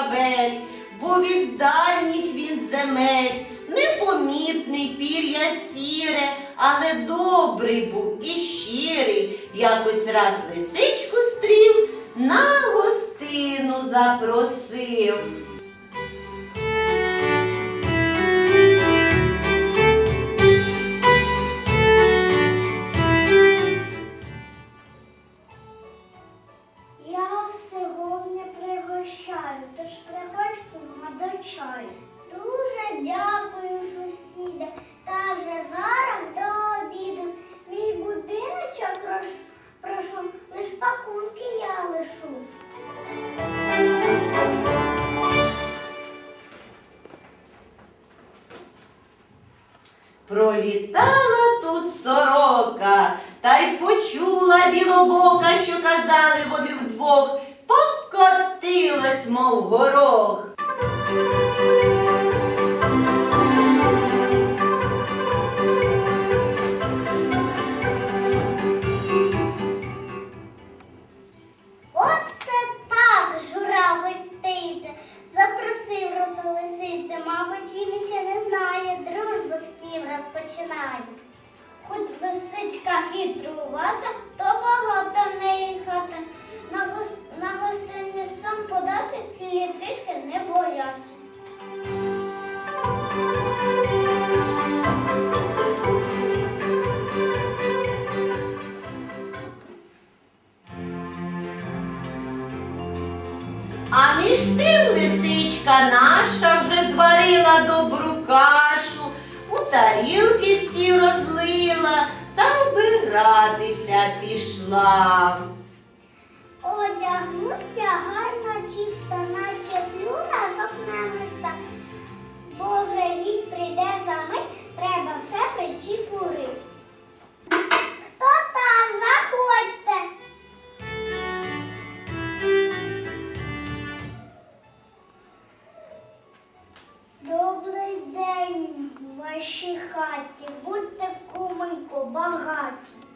журавель, був із дальніх він земель, непомітний пір'я сіре, але добрий був і щирий. Якось раз лисичку стрів, на гостину запросив. Пролітала тут сорока, та й почула білобока, що казали вони вдвох, покотилась, мов горох. Розпочинає. Хоч лисичка хитрувата, то багато в неї хата. На, гос- на гостинний сон подався, тільки трішки не боявся. А між тим лисичка наша гратися пішла. Одягнуся гарно чисто, наче плюна з окна листа. Бо вже гість прийде за мить, треба все причіпурить. Хто там? Заходьте. Добрий день в вашій хаті. Будьте кумонько багаті.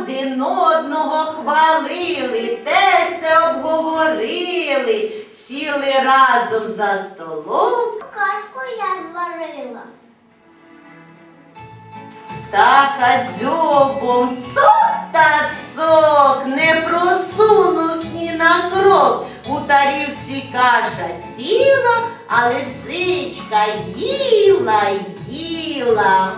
Один одного хвалили, те се обговорили, сіли разом за столом. Кашку я зварила. Та дзьобом цок та цок не просунувсь ні на крок. У тарілці каша ціла, а лисичка їла, їла.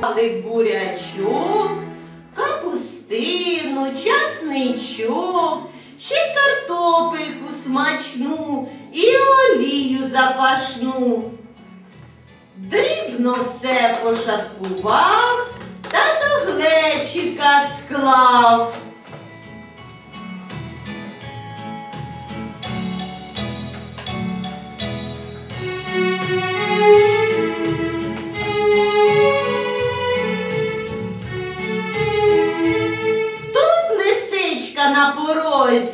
Палик бурячок, капустину, часничок, ще й картопельку смачну і олію запашну. Дрібно все пошаткував та до глечика склав. На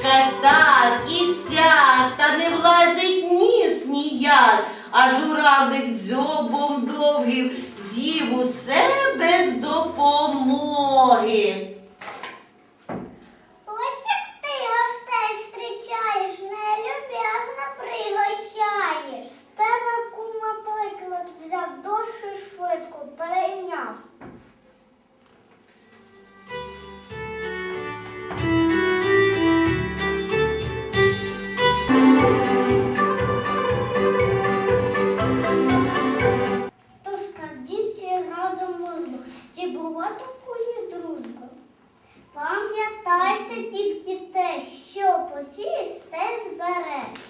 лисичка так і сяк, та не влазить ніс ніяк, а журавлик дзьобом довгим з'їв усе без допомоги. Пам'ятайте, дітки, те, що посієш, те збереш.